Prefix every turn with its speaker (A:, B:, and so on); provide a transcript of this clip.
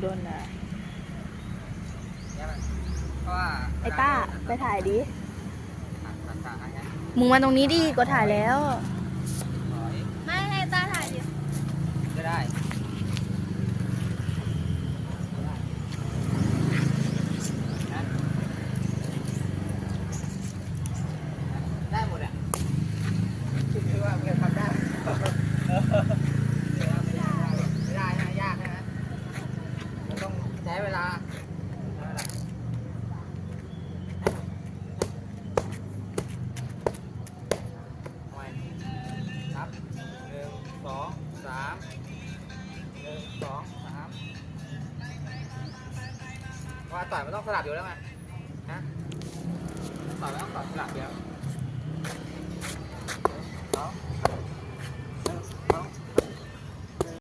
A: กูโดนนะ
B: เนี่ยมันเพราะว่า
A: ไอ้ต้าไปถ่ายดิ
B: ตัดตัดตัดอะไรเงี้ย
A: มึงมาตรงนี้ดิก็ถ่ายแล้ว
B: ถอย
A: ไม่ให้ต้าถ่ายดิ
B: ก็ได้นะได้หมดอะคิดว่ามันจะทำได้ไม่ได้ไม่ได้นะยากนะมันต้องใช้ เวลาใช้เวลาทำไมนับหนึ่งสองสามหนึ่งสองสามว่าต่อยมันต้องสลับอยู่แล้วไงฮะต่อยมันต้องสลับสลับเดียว